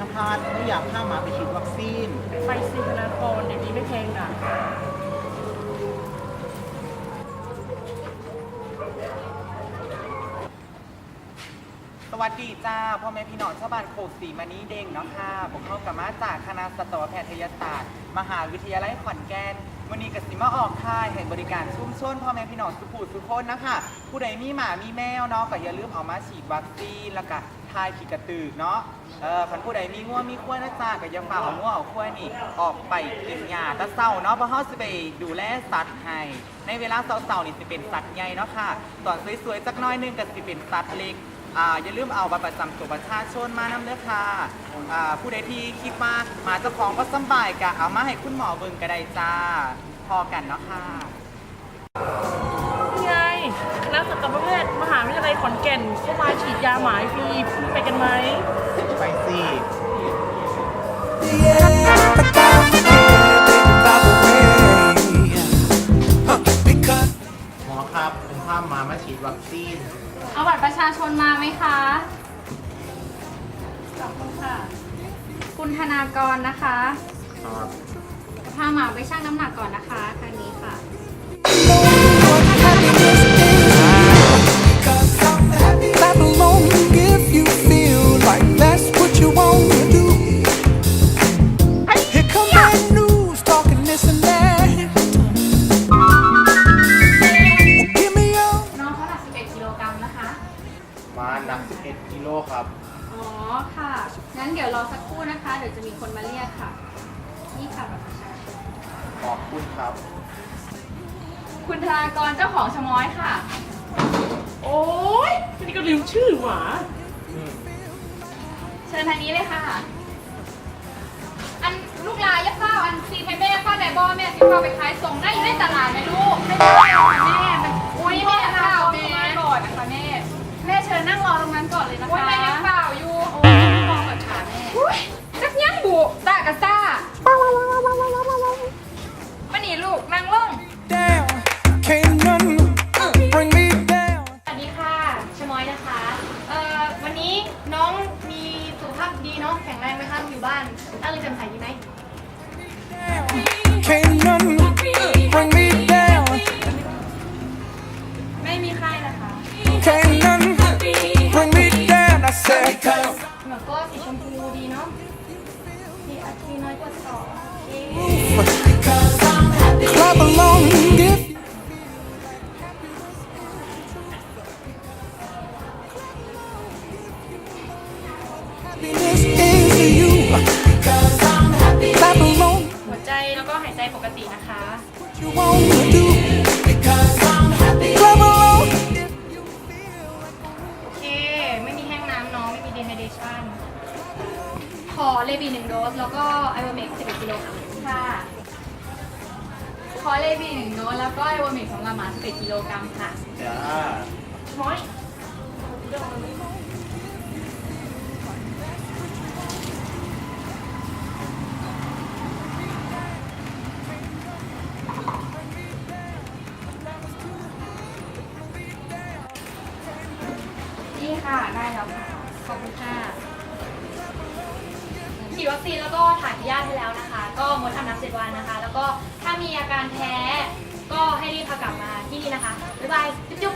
นภัสไม่อยากพาหมาไปฉีดวัคซีน ไปสิธนาครเดี๋ยวนี้ไม่แพงนะ วัสดีจ้าพ่อแม่พี่น้องชาวบ้านโคกศรีมานี้เด้งเนาะค่ะผมเข้ากับมาจากคณะสัตวแพทยศาสตร์ มหาวิทยาลัยขอนแก่นวันนี้กสิมาออกค่ายให้บริการชุ่มชนพ่อแม่พี่น้องสุภูสุขคนนะคะผู้ใดมีหมามีแมวเนาะก็อย่าลืมเอามาฉีดวัคซีนแล้วก็ทายขีกระตือเนาะเออคันผู้ใดมีง่วมีขั้วนะจ้าก็อย่าฝ่าเอาง่วเอาขั้วนี่ออกไปกินยาตะเศร้าเนาะเพราะเขาสิไปดูแลสัตว์ให้ในเวลาเศร้าๆนี่สิเป็นสัตว์ใหญ่เนาะค่ะตอนสวยๆจักน้อยนึงก็สิเป็นสัตว์เล็ก อ่าอย่าลืมเอาบัตรประจำตัวประชาชนมานำเด้อค่ะอ่าผู้ใดที่คิดว่าหมาเจ้าของก็สำบายกะเอามาให้คุณหมอเบิ่งก็ได้จ้า พอกันเนาะค่ะ ไงคณะสัตวแพทย์มหาวิทยาลัยขอนแก่นเข้ามาฉีดยาหมายฟรีไปกันไหม ครับผมพาหมามาฉีดวัคซีน เอาบัตรประชาชนมาไหมคะ ขอบคุณค่ะ คุณธนากรนะคะ ครับพาหมาไปชั่งน้ำหนักก่อนนะคะทาง นะคะ มาหนัก 11กิโลครับ อ๋อค่ะ งั้นเดี๋ยวรอสักครู่นะคะ เดี๋ยวจะมีคนมาเรียกค่ะ นี่ค่ะบัตรประชาชนขอบคุณครับ คุณธนากรเจ้าของชะม้อยค่ะ โอ้ยอันนี้ก็ลืมชื่อหมาเชิญทางนี้เลยค่ะ อันลูกลายยะเฝ้าอันซีไทยแม่เฝ้าไหนบอแม่สิเฝ้าไปขายส่งได้อยู่ในตลาดไหมลูกไม่ได้ค่ะแม่ มันอุ้ยแม่เฝ้าแม่ก่อนนะคะแม่ แม่เชิญนั่งร อตรงนั้นก่อนเลยนะคะอุ้ยแม่ยังเฝ้าอยู่โอ้ยมองก่อนค่ะแม่อุ้ยจักยังบุตากะซ่ามานี่ลูกนั่งลง down. Can't none bring me down. สวัสดีค่ะชมอยนะคะ เอ่อ วันนี้น้องมีสุขภาพดีเนาะ แข็งแรงไหมคะ อยู่บ้านตั้งเลยจำใสดีไหม Can't none bring me down. ไม่มีไข้นะคะ Can't I said, หนูก็สีชมพูดีเนาะมีอาทีน้อยกว่าสองโอเค clap along if happiness is to you. Clap along หัวใจแล้วก็หายใจปกตินะคะ what you want อเลบีหนึ่งโดส แล้วก็ไอโอเมก11กิโลกรัมค่ะขอเลบีหนึ่งโดสแล้วก็ไอโอเมกสำหรับหมา11กิโลกรัมค่ะจ้าน้อยนี่ค่ะ ได้แล้วค่ะ ขอบคุณค่ะ ฉีดวัคซีนแล้วก็ถ่ายพยาธิให้แล้วนะคะ ก็งดอาบน้ำเจ็ดวันนะคะ แล้วก็ถ้ามีอาการแพ้ก็ให้รีบพากลับมาที่นี่นะคะ บ๊ายบาย จุ๊บ